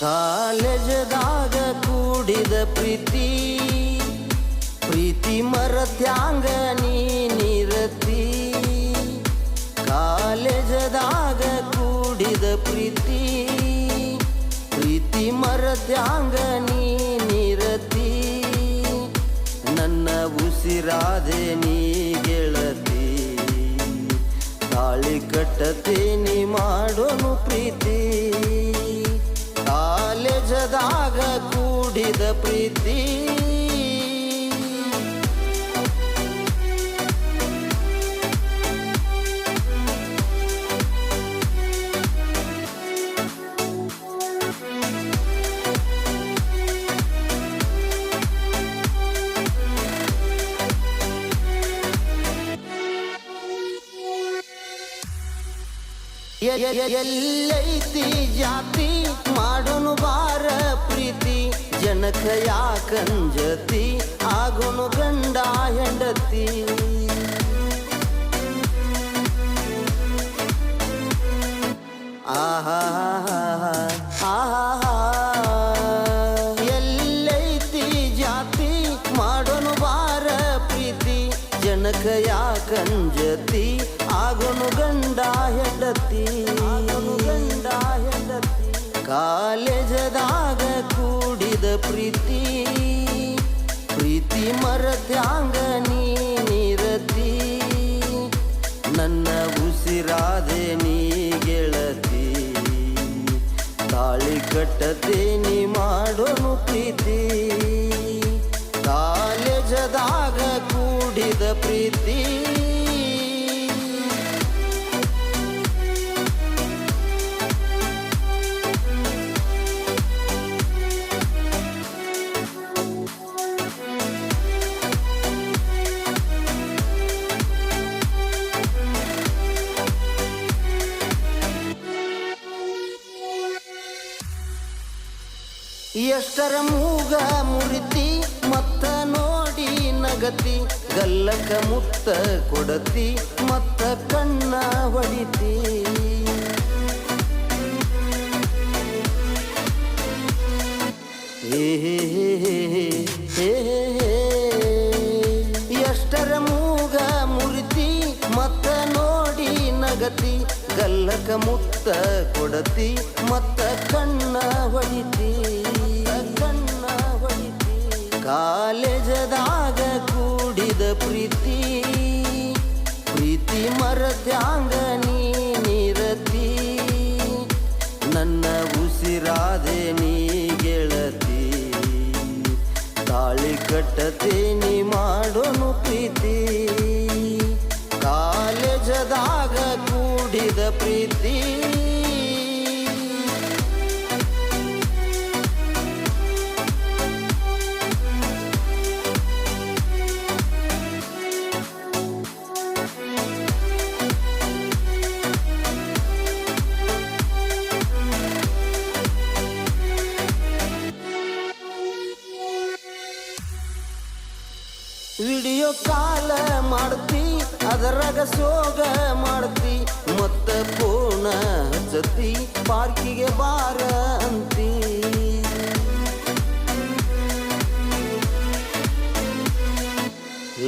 ಕಾಲೇಜದಾಗ ಕೂಡಿದ ಪ್ರೀತಿ ಪ್ರೀತಿ ಮರತ್ಯಾಂಗ ಪ್ರೀತಿ ಮರತ್ಯಾಂಗ ನೀರತಿ ನನ್ನ ಉಸಿರಾದೆ ನೀ ಗೆಳತಿ. ತಾಳಿ ಕಟ್ಟತೇನಿ ಮಾಡೋನು ಪ್ರೀತಿ ಕಾಲೇಜದಾಗ ಕೂಡಿದ ಪ್ರೀತಿ. ಎಲ್ಲೈತಿ ಜಾತಿ ಮಾಡೋನು ಬಾರ ಪ್ರೀತಿ, ಜನಕ ಯಾಕಂಜತಿ ಆಗೋನು ಗಂಡ ಹೆಂಡತಿ. ಎಲ್ಲೈತಿ ಜಾತಿ ಮಾಡೋನು ಬಾರ ಪ್ರೀತಿ, ಜನಕ ಯಾಕಂಜತಿ ಗಂಡ ಹೆಂಡತಿ, ಕಾಲೇಜದಾಗ ಕೂಡಿದ ಪ್ರೀತಿ ಪ್ರೀತಿ ಮರತ್ಯಾಂಗ ನೀರತಿ ನನ್ನ ಉಸಿರಾದೆ ನೀ ಗೆಳತಿ, ತಾಳಿ ಕಟ್ಟತೇನಿ ಮಾಡೋನು ಪ್ರೀತಿ, ಕಾಲೇಜದಾಗ ಕೂಡಿದ ಪ್ರೀತಿ ಎಷ್ಟರ ಮೂಗ ಮುರಿತಿ, ಮತ್ತ ನೋಡಿ ನಗತಿ, ಗಲ್ಲಕ ಮುತ್ತ ಕೊಡತಿ, ಮತ್ತ ಕಣ್ಣ ಹೊಡಿತಿ. ಎಷ್ಟರ ಮೂಗ ಮುರಿತಿ, ಮತ್ತ ನೋಡಿ ನಗತಿ ಗಲ್ಲಕ ಮುತ್ತ ಕೊಡತಿ, ಮತ್ತ ಕಣ್ಣ ಹೊಡಿತಿ. ಕಣ್ಣ ಹೊಡಿತಿ ಕಾಲೇಜದಾಗ ಕೂಡಿದ ಪ್ರೀತಿ ಪ್ರೀತಿ ಮರತ್ಯಾಂಗ ನೀನಿರತಿ ನನ್ನ ಉಸಿರಾದೆ ನೀ ಗೆಳತಿ. ತಾಳಿ ಕಟ್ಟತೇನಿ ಮಾಡೋನು ಪ್ರೀತಿ. ಕಾಲೇಜದಾಗ ಕೂಡಿದ ಪ್ರೀತಿ ವಿಡಿಯೋ ಕಾಲ ಮಾಡ್ತಿ ಅದರಾಗ ಸೋಗ ಮಾಡ್ತಿ ಮತ್ತ ಪೂರ್ಣ ಜತಿ ಪಾರ್ಕಿಗೆ ಬಾರ ಅಂತಿ.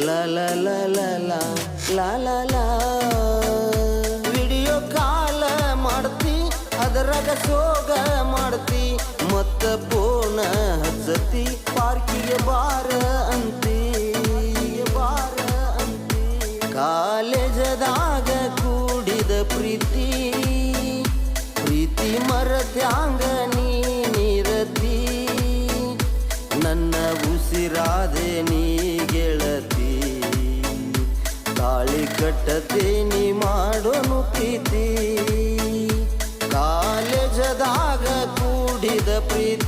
ಲ ಲ ವಿಡಿಯೋ ಕಾಲ ಮಾಡ್ತಿ ಅದರಾಗ ಸೋ ಪ್ರೀತಿ ಪ್ರೀತಿ ಮರತ್ಯಾಂಗ ನೀನಿರತಿ ನನ್ನ ಉಸಿರಾದೆ ನೀ ಗೆಳತಿ. ತಾಳಿ ಕಟ್ಟತೇನಿ ಮಾಡೋನು ಪ್ರೀತಿ. ಕಾಲೇಜದಾಗ ಕೂಡಿದ ಪ್ರೀತಿ.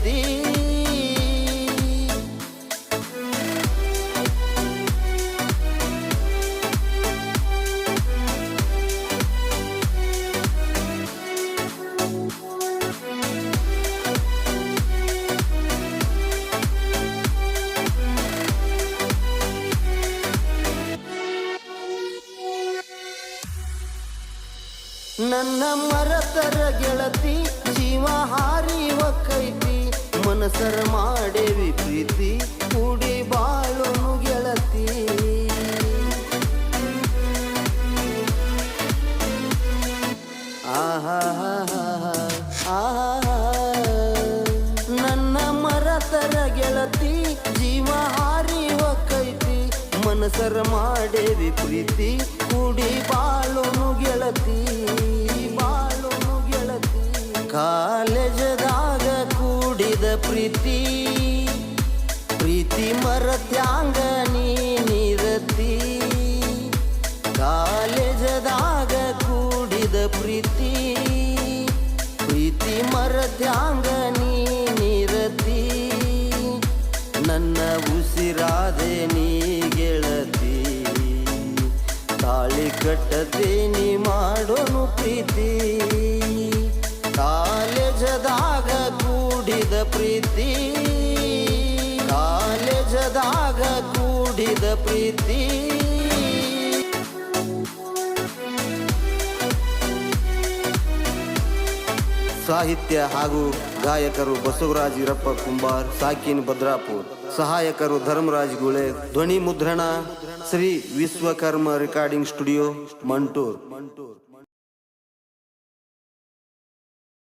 ನನ್ನ ಮರತರ ಗೆಳತಿ, ಜೀವ ಹಾರಿ ಒಕ್ಕೈತಿ ಮನಸರ ಮಾಡೇವಿ ಪ್ರೀತಿ ಕೂಡಿ ಬಾಳೋನು ಗೆಳತಿ ಆಹಾ ಆಹಾಹಾ. ನನ್ನ ಮರತರ ಗೆಳತಿ, ಜೀವ ಹಾರಿ ಒಕ್ಕೈತಿ ಮನಸರ ಮಾಡೇವಿ ಪ್ರೀತಿ ಕೂಡಿ ಬಾಳೋನು ತಾಳಿ ಕಟ್ಟದೆ ನೀ ಮಾಡೋನು ಪ್ರೀತಿ. ಕಾಲೇಜದಾಗ ಕೂಡಿದ ಪ್ರೀತಿ. ಕಾಲೇಜದಾಗ ಕೂಡಿದ ಪ್ರೀತಿ. ಸಾಹಿತ್ಯ ಹಾಗೂ ಗಾಯಕರು ಬಸವರಾಜ್ ವೀರಪ್ಪ ಕುಂಬಾರ್, ಸಾಕಿನ್ ಭದ್ರಾಪುರ್, ಸಹಾಯಕರು ಧರ್ಮರಾಜ್ ಗುಳೆ ಧ್ವನಿ ಮುದ್ರಣ श्री विश्वकर्मा रिकॉर्डिंग स्टूडियो मंटूर